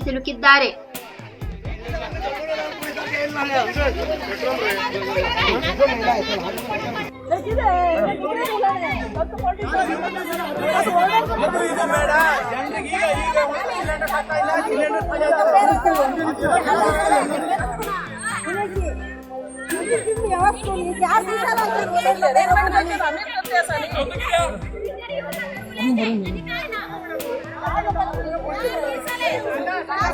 ಸಿಲುಕಿದ್ದಾರೆ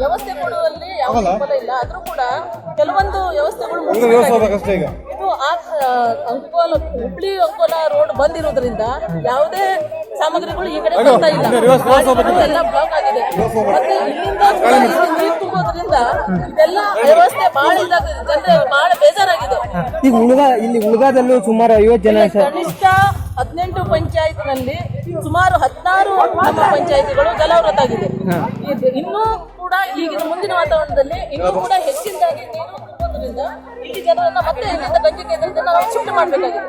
ವ್ಯವಸ್ಥೆ ಕೊಡುವಲ್ಲಿ ಯಾವ ಫಲ ಇಲ್ಲ. ಆದ್ರೂ ಕೂಡ ಕೆಲವೊಂದು ವ್ಯವಸ್ಥೆಗಳು ಈಗ. ಇದು ಆ ಅಂಕೋಲ ಹುಬ್ಳಿ ಅಂಕೋಲ ರೋಡ್ ಬಂದಿರೋದ್ರಿಂದ ಯಾವುದೇ ಸಾಮಗ್ರಿಗಳು ಈ ಕಡೆ ಬರ್ತಾ ಇಲ್ಲ. ಎಲ್ಲ ಬ್ಲಾಕ್ ಆಗಿದೆ. ಮತ್ತೆ ಇಲ್ಲಿಂದ ಇಲ್ಲಿ ನೀರು ತುಂಬೋದ್ರಿಂದ ಇದೆಲ್ಲ ವ್ಯವಸ್ಥೆ ಬಹಳ ಇದಾಗಿದೆ ಬಹಳ ಬೇಜಾರಾಗಿದೆ. ಈಗ ಉಳ್ಗ ಇಲ್ಲಿ ಉಳ್ಗಾದಲ್ಲೂ ಸುಮಾರು ಐವತ್ತು ಜನ ಕನಿಷ್ಠ ಹದಿನೆಂಟು ಪಂಚಾಯತ್ನಲ್ಲಿ ಸುಮಾರು ಹದಿನಾರು ಗ್ರಾಮ ಪಂಚಾಯತಿಗಳು ಜಲಾವೃತಾಗಿದೆ ಇನ್ನೂ ಕೂಡ ಈಗಿನ ಮುಂದಿನ ವಾತಾವರಣದಲ್ಲಿ ಇನ್ನೂ ಕೂಡ ಹೆಚ್ಚಿನದಾಗಿ ನೀರು ತುಂಬೋದ್ರಿಂದ ಇಲ್ಲಿ ಜನರನ್ನ ಮತ್ತೆ ಇಲ್ಲಿಂದ ಗಂಜಿ ಕೇಂದ್ರದಿಂದ ನಾವು ಶಿಫ್ಟ್ ಮಾಡಬೇಕಾಗಿದೆ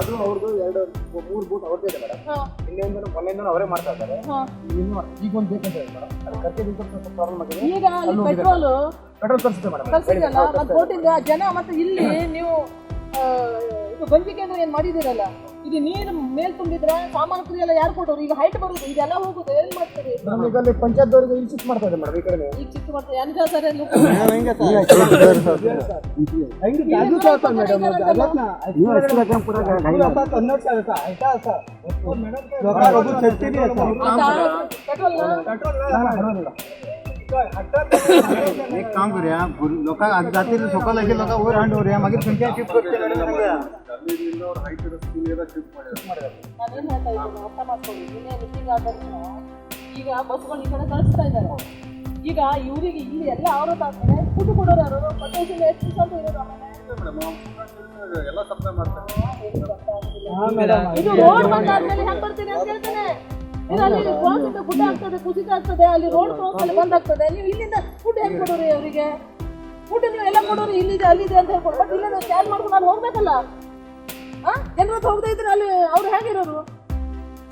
ಅದು ಅವ್ರದ್ದು ಎರಡು ಮೂರು ಬೂಟ್ ಅವ್ರದ್ದೇ ಇದೆ ಮೇಡಮ್ ಇನ್ನೊಂದು ಮೊನ್ನೆಯಿಂದ ಅವರೇ ಮಾಡ್ತಾ ಇದ್ದಾರೆ. ಇನ್ನು ಈಗ ಒಂದು ಬೇಕಂತ ಹೇಳಿ ಮೇಡಮ್ ಅದು ಸ್ವಲ್ಪ ಪ್ರಾಬ್ಲಮ್ ಆಗಿದೆ. ಈಗ ಪೆಟ್ರೋಲು ಪೆಟ್ರೋಲ್ ಮೇಡಮ್ ಜನ ಮತ್ತೆ ಇಲ್ಲಿ ನೀವು ಇದು ಗಂಜಿ ಕೇಂದ್ರ ಏನ್ ಮಾಡಿದಿರಲ್ಲ ಇದು ನೀರು ಮೇಲ್ ತುಂಬಿದ್ರೆ ಸಾಮಾನು ಪುರಿ ಎಲ್ಲ ಯಾರು ಕೊಟ್ಟವ್ರು ಈಗ ಹೈಟ್ ಬರುದು ಇದೆಲ್ಲ ಹೋಗುದು ಏನ್ ಮಾಡ್ತೀರಿ ಮೇಡಮ್ ಈಗ ಅಲ್ಲಿ ಪಂಚಾಯತ್ ಅವರಿಗೆ ಇಲ್ಲಿ ಶಿಫ್ಟ್ ಮಾಡ್ತಾ ಇದೆ ಮೇಡಮ್ ಈ ಕಡೆ ಈಗ ಚಿಕ್ಕ ಮಾಡ್ತಾರೆ ಅನ್ಕ ಸರ್ ಎಲ್ಲ एक काम करूया लोक जातील सोका लागेल लोक वर हँड करूया मागीर पंचायत शिफ्ट ಅಲ್ಲಿಂದ ಅವ್ರು ಹೈಟ್ ರಸ್ತೆಯಿಂದ ಶಿಫ್ಟ್ ಮಾಡಿದ್ದಾರೆ ನಾನೇನ್ ಹೇಳ್ತಾ ಇದ್ದೀನಿ ಅರ್ಥ ಮಾಡ್ಕೊಳ್ಳಿ. ನಿನ್ನೆ ಮಿಸ್ಟಿಂಗ್ ಆದಷ್ಟು ಈಗ ಬಸ್ಗಳು ಈ ಕಡೆ ಕಳಿಸ್ತಾ ಇದ್ದಾರೆ. ಈಗ ಇವರಿಗೆ ಇಲ್ಲಿ ಎಲ್ಲ ಅವರು ತಾಂದ್ರೆ ಫುಡ್ ಕೊಡೋರು ಯಾರು? ಪೊಟೆನ್ಷಿಯಲ್ ಎಷ್ಟು ಅಂತ ಇರೋದು ಆಮೇಲೆ ಎಲ್ಲ ಸಪ್ಲೈ ಮಾಡ್ತಾರೆ. ಇದು ರೋಡ್ ಬರ್ತೀನಿ ಅಂತ ಹೇಳ್ತಾನೆ. ನೀವು ಅಲ್ಲಿ ಆಗ್ತದೆ ಕುಸಿತ ಆಗ್ತದೆ ಅಲ್ಲಿ ರೋಡ್ ಕ್ರಾಸ್ ಅಲ್ಲಿ ಬಂದ್ ಆಗ್ತದೆ ನೀವು ಇಲ್ಲಿಂದ ಫುಡ್ ಹೆಂಗ್ ಕೊಡೋರಿ ಅವರಿಗೆ? ಫುಡ್ ನೀವು ಎಲ್ಲ ಕೊಡೋರು ಇಲ್ಲಿದೆ ಅಲ್ಲಿದೆ ಅಂತ ಹೇಳ್ಕೊಂಡು. ಬಟ್ ಇಲ್ಲ ಕ್ಯಾಲ್ ಮಾಡ್ಕೊಂಡು ನಾನು ಹೋಗ್ಬೇಕಲ್ಲ? ಆ ಜನರ ಹೋಗ್ತಾ ಇದ್ರೆ ಅಲ್ಲಿ ಅವ್ರು ಹೇಗಿರೋರು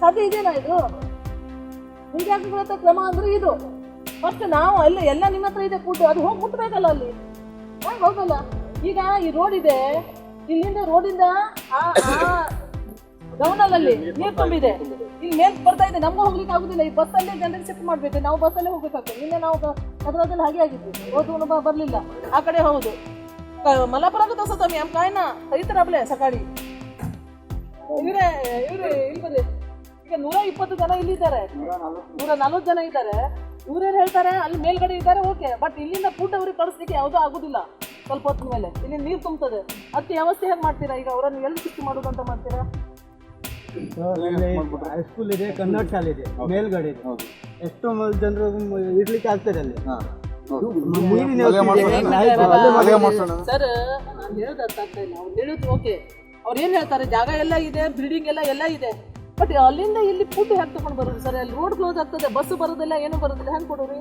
ಸಾಧ್ಯ ಇದೇನಾ ಇದು? ಮುಂಜಾಗ್ರತಾ ಕ್ರಮ ಅಂದ್ರೆ ಇದು. ಫಸ್ಟ್ ನಾವು ಅಲ್ಲಿ ಎಲ್ಲ ನಿಮ್ಮ ಹತ್ರ ಇದೆ ಫುಡ್ ಅದು ಹೋಗಿ ಮುಟ್ಬೇಕಲ್ಲ ಅಲ್ಲಿ. ಹೋಗಲ್ಲ ಈಗ ಈ ರೋಡ್ ಇದೆ, ಇಲ್ಲಿಂದ ರೋಡಿಂದ ಆ ಗವನದಲ್ಲಿ ನೀರು ತುಂಬಿದೆ. ಇಲ್ಲಿ ಮೇಲ್ ಬರ್ತಾ ಇದೆ, ನಮ್ಗೆ ಹೋಗ್ಲಿಕ್ಕೆ ಆಗುದಿಲ್ಲ. ಈ ಬಸ್ಸಲ್ಲೇ ಜನರಿಗೆ ಶಿಫ್ಟ್ ಮಾಡ್ಬೇಕು. ನಾವು ಬಸ್ಸಲ್ಲೇ ಹೋಗ್ಬೇಕಾಗ್ತದೆ. ನಿನ್ನೆ ನಾವು ನಗರದಲ್ಲಿ ಹಾಗೆ ಆಗಿದ್ವಿ. ಬಾ ಬರಲಿಲ್ಲ. ಆ ಕಡೆ ಹೌದು. ಮಲಪರಾಗ ತೋಸತಮ್ಮಿ ಅಮ್ಮ ಕಾಯ್ನ ರೈತರ ಅಬ್ಲೆ ಸಕಾಡಿ. ಇವ್ರೆ ಇವ್ರೆ ಇಲ್ಲಿ ಬರ್ರಿ ಈಗ ನೂರ ಇಪ್ಪತ್ತು ಜನ ಇಲ್ಲಿ ಇದ್ದಾರೆ ನೂರ ನಲ್ವತ್ತು ಜನ ಇದ್ದಾರೆ. ಇವ್ರೇನು ಹೇಳ್ತಾರೆ? ಅಲ್ಲಿ ಮೇಲ್ಗಡೆ ಇದ್ದಾರೆ ಓಕೆ. ಬಟ್ ಇಲ್ಲಿಂದ ಫುಡ್ ಅವ್ರಿಗೆ ಕಳಿಸ್ಲಿಕ್ಕೆ ಯಾವುದೂ ಆಗುದಿಲ್ಲ. ಸ್ವಲ್ಪ ಹೊತ್ತಿನ ಮೇಲೆ. ಇಲ್ಲಿ ನೀರು ತುಂಬುತ್ತದೆ ಅದಕ್ಕೆ ವ್ಯವಸ್ಥೆ ಹೇಗೆ ಮಾಡ್ತೀರಾ? ಈಗ ಅವರನ್ನು ಎಲ್ಲಿ ಶಿಫ್ಟ್ ಮಾಡೋದು ಮಾಡ್ತೀರಾ? ಮಾಡ್ತೀರಾ ಹೈಸ್ಕೂಲ್ ಇದೆ ಕನ್ನಡ ಶಾಲೆ ಇದೆ. ಮೇಲ್ಗಡೆ ಇದೆ. ಎಷ್ಟೋ ಜನರು ಇರ್ಲಿಕ್ಕೆ ಆಗ್ತದೆ ಅಲ್ಲಿ. ನೀರಿನ ಸರ್ ನಾನು ಹೇಳೋದು ಅರ್ಥ ಆಗ್ತಾ ಇಲ್ಲ. ಅವ್ರು ಹೇಳೋದು ಓಕೆ. ಅವ್ರು ಏನು ಹೇಳ್ತಾರೆ? ಜಾಗ ಎಲ್ಲ ಇದೆ ಬಿಲ್ಡಿಂಗ್ ಎಲ್ಲ ಎಲ್ಲ ಇದೆ. ಬಟ್ ಅಲ್ಲಿಂದ ಇಲ್ಲಿ ಫುಡ್ ಹೆಂಗೆ ತಗೊಂಡು ಬರೋದು ಸರ್? ಅಲ್ಲಿ ರೋಡ್ ಕ್ಲೋಸ್ ಆಗ್ತದೆ ಬಸ್ ಬರೋದಿಲ್ಲ ಏನು ಬರೋದಿಲ್ಲ ಹೆಂಗೆ ಕೊಡೋರಿ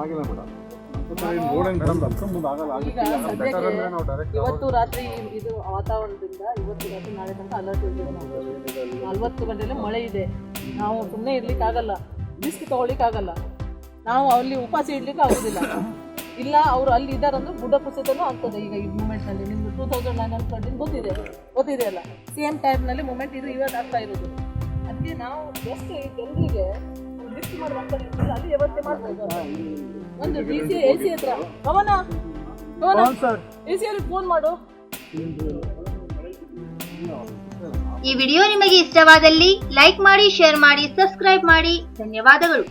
ಆಗಿಲ್ಲ ಮೇಡಮ್ ಇವತ್ತು ರಾತ್ರಿ ಇದು ವಾತಾವರಣದಿಂದ ಇವತ್ತು ರಾತ್ರಿ ನಾಳೆ ತನಕ ಅಲರ್ಟ್ ಇದ್ದೇವೆ ನಲ್ವತ್ತು ಗಂಟೆಲಿ ಮಳೆ ಇದೆ. ನಾವು ಸುಮ್ಮನೆ ಇರ್ಲಿಕ್ಕೆ ಆಗಲ್ಲ ರಿಸ್ಕ್ ತಗೊಳ್ಲಿಕ್ಕೆ ಆಗಲ್ಲ ನಾವು ಅಲ್ಲಿ ಉಪವಾಸ ಇಡ್ಲಿಕ್ಕೆ ಆಗೋದಿಲ್ಲ. ಇಲ್ಲ ಅವ್ರು ಅಲ್ಲಿ ಇದ್ದಾರಂದ್ರೆ ಗುಡ್ಡ ಕುಸಿತನೂ ಆಗ್ತದೆ. ಈಗ ಈ ಮೂಮೆಂಟ್ನಲ್ಲಿ ನಿಮ್ದು ಟೂ ತೌಸಂಡ್ ನೈನ್ ಹಂಡ್ರೆಡ್ ಗೊತ್ತಿದೆ ಗೊತ್ತಿದೆ ಅಲ್ಲ? ಸೇಮ್ ಟೈಮ್ನಲ್ಲಿ ಮೂಮೆಂಟ್ ಇದು ಇವತ್ತು ಆಗ್ತಾ ಇರೋದು. ಅದಕ್ಕೆ ನಾವು ಜಸ್ಟ್ ಜನರಿಗೆ ಲಿಫ್ಟ್ ಮಾಡುವಂತ ಅಲ್ಲಿ ವ್ಯವಸ್ಥೆ ಮಾಡ್ಬೋದು. ಒಂದು ಡಿ ಸಿ ಎ ಸಿ ಹತ್ರ. ಪವನ ಪವನ ಎ ಸಿ ಅಲ್ಲಿ ಫೋನ್ ಮಾಡು. ಈ ವಿಡಿಯೋ ನಿಮಗೆ ಇಷ್ಟವಾದಲ್ಲಿ ಲೈಕ್ ಮಾಡಿ ಶೇರ್ ಮಾಡಿ ಸಬ್ಸ್ಕ್ರೈಬ್ ಮಾಡಿ. ಧನ್ಯವಾದಗಳು.